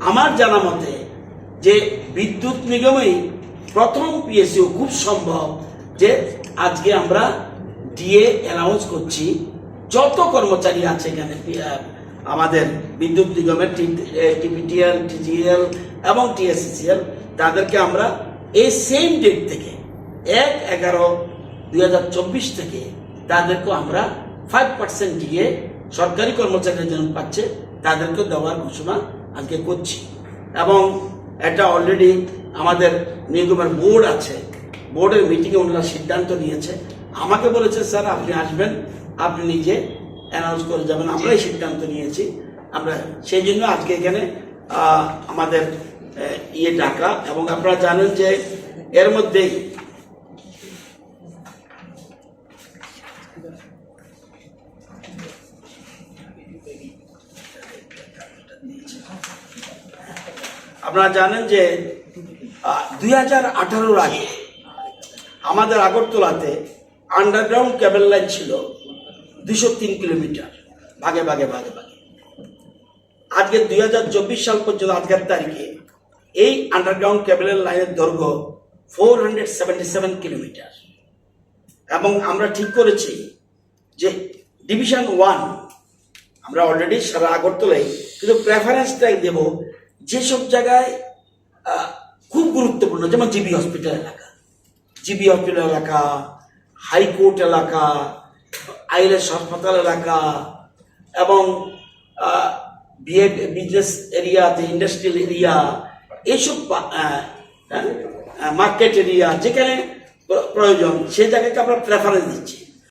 আমার জানা মতে যে বিদ্যুৎ নিগমেই প্রথম পিএসইউ খুব সম্ভব যে আজকে আমরা ডিএ অ্যানাউন্স করছি। যত কর্মচারী আছে এখানে আমাদের বিদ্যুৎ নিগমের টিপিটিএল টিজিএল এবং টিএসসিসিএল তাদেরকে আমরা এই সেম ডেট থেকে এক এগারো দুই হাজার চব্বিশ থেকে তাদেরকে আমরা ফাইভ পার্সেন্ট দিয়ে সরকারি কর্মচারীরা যেমন পাচ্ছে তাদেরকে দেওয়ার ঘোষণা আজকে করছি। এবং এটা অলরেডি আমাদের নিগমের বোর্ড আছে। বোর্ডের মিটিংয়ে ওনারা সিদ্ধান্ত নিয়েছে। আমাকে বলেছে স্যার আপনি আসবেন। আপনি নিজে অ্যানাউন্স করে যাবেন। আমরাই সিদ্ধান্ত নিয়েছি। আমরা সেই জন্য আজকে এখানে আমাদের ইয়ে ডাকা। এবং আপনারা জানেন যে এর মধ্যেই আপনারা জানেন যে দুই হাজার আঠারোর আগে আমাদের আগরতলাতে আন্ডারগ্রাউন্ড কেবল লাইন ছিল দুশো তিন কিলোমিটার, ভাগে ভাগে ভাগে ভাগে। আজকে দুই হাজার চব্বিশ সাল পর্যন্ত আজকের তারিখে এই আন্ডারগ্রাউন্ড কেবলের লাইনের দৈর্ঘ্য four hundred seventy seven kilometre. এবং আমরা ঠিক করেছি যে ডিভিশন ওয়ান আমরা অলরেডি সারা আগরতলায় কিন্তু প্রেফারেন্সটাই দেব যেসব জায়গায় খুব গুরুত্বপূর্ণ, যেমন জিবি হসপিটাল এলাকা। জিবি হসপিটাল এলাকা, হাইকোর্ট এলাকা আইলেস হাসপাতাল এলাকা, এবং বিএ বিজনেস এরিয়াতে ইন্ডাস্ট্রিয়াল এরিয়া এইসব মার্কেট এরিয়া, যেখানে প্রয়োজন সেই জায়গাকে আমরা প্রেফারেন্স দিচ্ছি।